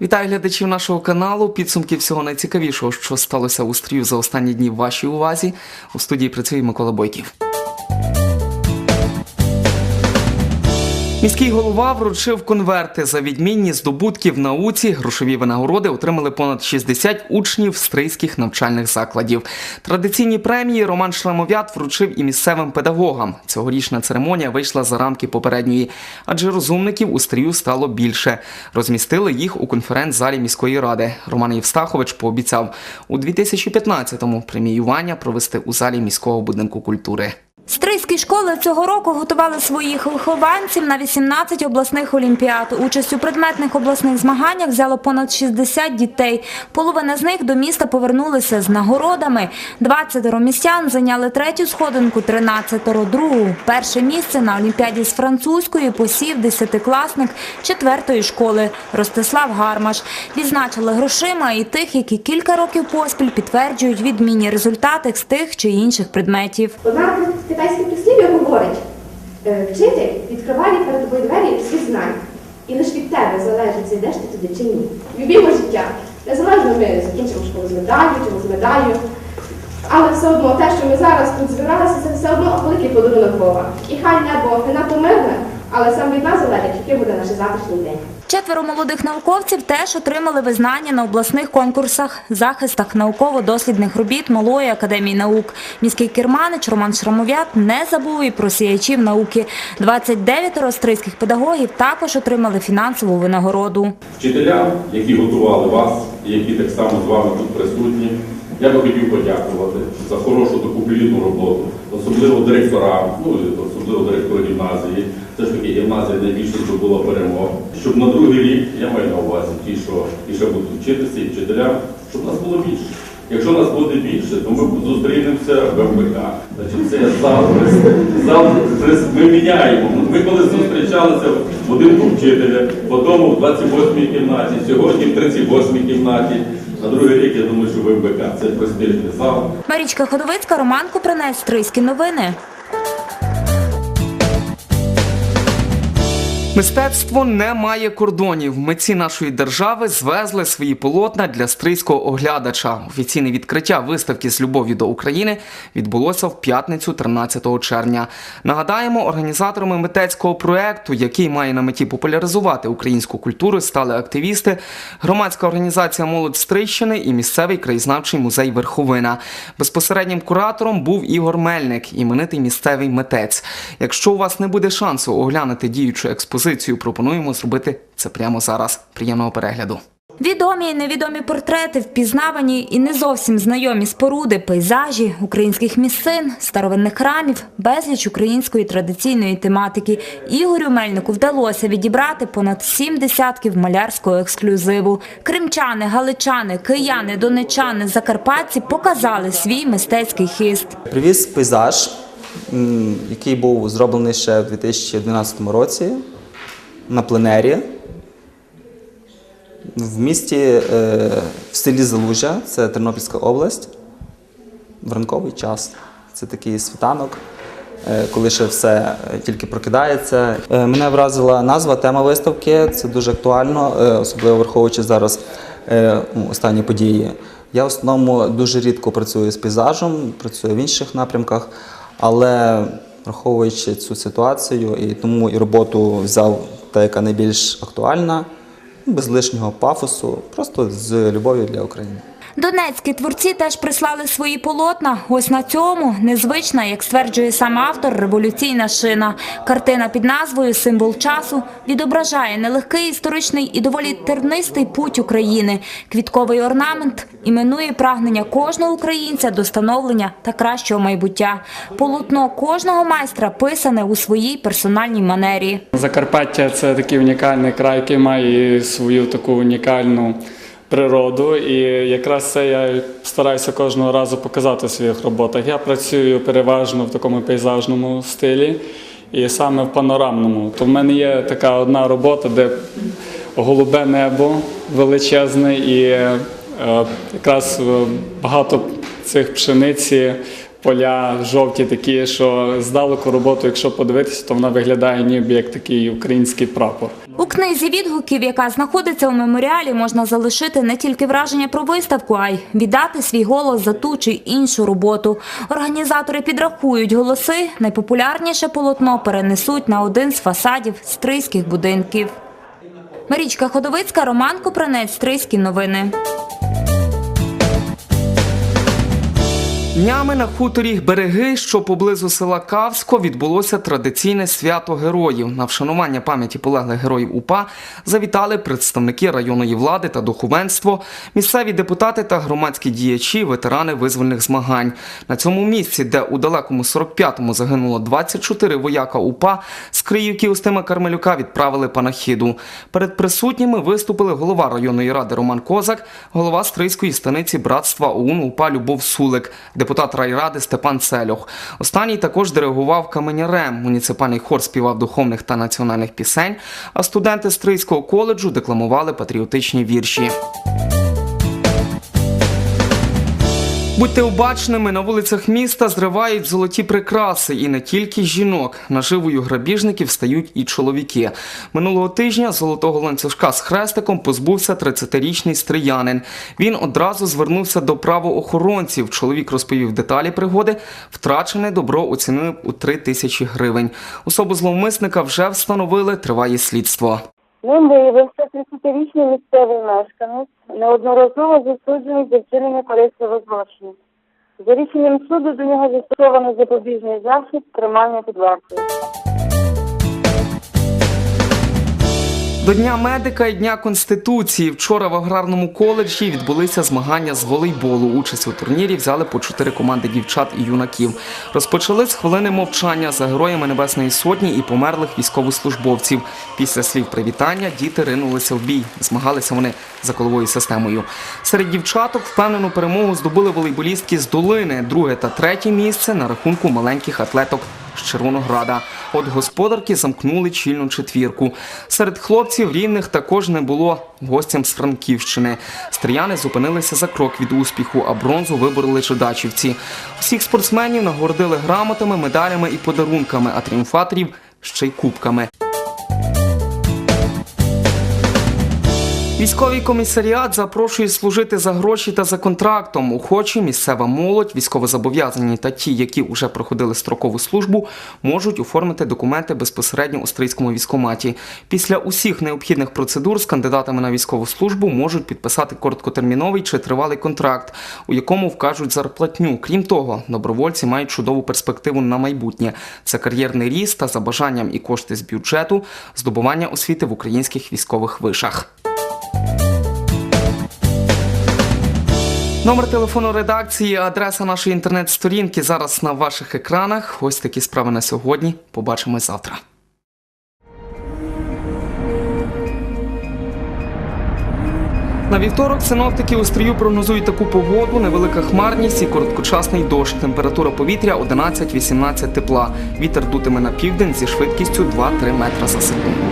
Вітаю глядачів нашого каналу. Підсумки всього найцікавішого, що сталося у стрію за останні дні в вашій увазі. У студії працює Микола Бойків. Міський голова вручив конверти за відмінні здобутки в науці. Грошові винагороди отримали понад 60 учнів стрийських навчальних закладів. Традиційні премії Роман Шламов'ят вручив і місцевим педагогам. Цьогорічна церемонія вийшла за рамки попередньої, адже розумників у стрію стало більше. Розмістили їх у конференц-залі міської ради. Роман Євстахович пообіцяв у 2015-му преміювання провести у залі міського будинку культури. Стрийські школи цього року готували своїх вихованців на 18 обласних олімпіад. Участь у предметних обласних змаганнях взяло понад 60 дітей. Половина з них до міста повернулися з нагородами. 20 містян зайняли третю сходинку, 13 – другу. Перше місце на олімпіаді з французької посів десятикласник четвертої школи Ростислав Гармаш. Відзначили грошима і тих, які кілька років поспіль підтверджують відмінні результати з тих чи інших предметів. Говорить, е, вчитель відкриває перед тобою двері всі знань. І лише від тебе залежить, зайдеш ти туди чи ні. Любімо життя. Незалежно ми закінчимо школу з медаллю чи не з медаллю. Але все одно те, що ми зараз тут збиралися, це все одно великий подарунок Бога. І хай небо не помирне, мирне, але саме від нас залежить, який буде наш завтрашній день. Четверо молодих науковців теж отримали визнання на обласних конкурсах, захистах науково-дослідних робіт Малої академії наук. Міський керманич Роман Шрамов'ят не забув і про сіячів науки. 29 стрийських педагогів також отримали фінансову винагороду. Вчителям, які готували вас, які так само з вами тут присутні, я би хотів подякувати за хорошу таку плідну роботу, особливо директорам, ну особливо директору гімназії. Все ж таки гімназія найбільше здобула перемог. Щоб на другий рік, я маю на увазі ті, що і ще будуть вчитися, і вчителям, щоб нас було більше. Якщо нас буде більше, то ми зустрінемося в МВК. Значить, це зал, зал ми міняємо. Ми коли зустрічалися в будинку вчителя, потім в 28-й кімнаті, сьогодні в 38-й кімнаті. На другий рік я думаю, що в це престижний зал. Марічка Ходовицька, Роман Купринець, Стрийські новини. Мистецтво не має кордонів. Митці нашої держави звезли свої полотна для стрийського оглядача. Офіційне відкриття виставки з любов'ю до України відбулося в п'ятницю, 13 червня. Нагадаємо, організаторами митецького проекту, який має на меті популяризувати українську культуру, стали активісти, громадська організація Молодь Стрийщини і місцевий краєзнавчий музей Верховина. Безпосереднім куратором був Ігор Мельник, іменитий місцевий митець. Якщо у вас не буде шансу оглянути діючу експозицію, пропонуємо зробити це прямо зараз. Приємного перегляду. Відомі і невідомі портрети, впізнавані і не зовсім знайомі споруди, пейзажі, українських місцин, старовинних храмів, безліч української традиційної тематики. Ігорю Мельнику вдалося відібрати понад сім десятків малярського ексклюзиву. Кримчани, галичани, кияни, донечани, закарпатці показали свій мистецький хист. Привіз пейзаж, який був зроблений ще в 2012 році на пленері в місті е, в селі Залужя, це Тернопільська область, в ранковий час. Це такий світанок, е, коли ще все е, тільки прокидається. Мене вразила назва, тема виставки. Це дуже актуально, особливо враховуючи зараз ну, останні події. Я в основному дуже рідко працюю з пейзажем, працюю в інших напрямках, але враховуючи цю ситуацію, і тому і роботу взяв та, яка найбільш актуальна, без лишнього пафосу, просто з любов'ю для України. Донецькі творці теж прислали свої полотна. Ось на цьому незвична, як стверджує сам автор, революційна шина. Картина під назвою Символ часу відображає нелегкий історичний і доволі тернистий путь України. Квітковий орнамент іменує прагнення кожного українця до становлення та кращого майбуття. Полотно кожного майстра писане у своїй персональній манері. Закарпаття це такий унікальний край, який має свою таку унікальну природу. І якраз це я стараюся кожного разу показати в своїх роботах. Я працюю переважно в такому пейзажному стилі і саме в панорамному. То в мене є така одна робота, де голубе небо величезне і е, якраз е, багато цих пшениці. Поля жовті такі, що здалеку роботу, якщо подивитися, то вона виглядає ніби як такий український прапор. У книзі відгуків, яка знаходиться у меморіалі, можна залишити не тільки враження про виставку, а й віддати свій голос за ту чи іншу роботу. Організатори підрахують голоси, найпопулярніше полотно перенесуть на один з фасадів стрийських будинків. Марічка Ходовицька, Роман Копранець, Стрийські новини. Днями на хуторі Береги, що поблизу села Кавсько, відбулося традиційне свято героїв. На вшанування пам'яті полеглих героїв УПА завітали представники районної влади та духовенство, місцеві депутати та громадські діячі, ветерани визвольних змагань. На цьому місці, де у далекому 45-му загинуло 24 вояка УПА, з Криївки Устима Кармелюка відправили панахіду. Перед присутніми виступили голова районної ради Роман Козак, голова Стрийської станиці братства ОУН УПА Любов Сулик, депутат райради Степан Целюх. Останній також диригував каменярем. Муніципальний хор співав духовних та національних пісень, а студенти Стрийського коледжу декламували патріотичні вірші. Будьте обачними, на вулицях міста зривають золоті прикраси, і не тільки жінок. Наживою грабіжників стають і чоловіки. Минулого тижня золотого ланцюжка з хрестиком позбувся 30-річний стріянин. Він одразу звернувся до правоохоронців. Чоловік розповів деталі пригоди. Втрачене добро оцінили у 3 тисячі гривень. Особу зловмисника вже встановили. Триває слідство. Ним виявився 30-річний місцевий мешканець, неодноразово засуджений за вчинення корисливого злочину. За рішенням суду до нього застосовано запобіжний захід тримання під вартою. До Дня медика і Дня Конституції вчора в аграрному коледжі відбулися змагання з волейболу. Участь у турнірі взяли по чотири команди дівчат і юнаків. Розпочали з хвилини мовчання за героями Небесної Сотні і померлих військовослужбовців. Після слів привітання діти ринулися в бій. Змагалися вони за коловою системою. Серед дівчаток впевнену перемогу здобули волейболістки з долини. Друге та третє місце на рахунку маленьких атлеток з Червонограда. От господарки замкнули чільну четвірку. Серед хлопців рівних також не було гостям з Франківщини. Стріяни зупинилися за крок від успіху, а бронзу вибороли жидачівці. Всіх спортсменів нагородили грамотами, медалями і подарунками, а тріумфаторів ще й кубками. Військовий комісаріат запрошує служити за гроші та за контрактом. Охочі, місцева молодь, військовозобов'язані та ті, які вже проходили строкову службу, можуть оформити документи безпосередньо у стрийському військкоматі. Після усіх необхідних процедур з кандидатами на військову службу можуть підписати короткотерміновий чи тривалий контракт, у якому вкажуть зарплатню. Крім того, добровольці мають чудову перспективу на майбутнє. Це кар'єрний ріст та за бажанням і кошти з бюджету здобування освіти в українських військових вишах. Номер телефону редакції, адреса нашої інтернет-сторінки зараз на ваших екранах. Ось такі справи на сьогодні. Побачимось завтра. На вівторок синоптики у стрію прогнозують таку погоду, невелика хмарність і короткочасний дощ. Температура повітря 11-18 тепла. Вітер дутиме на південь зі швидкістю 2-3 метра за секунду.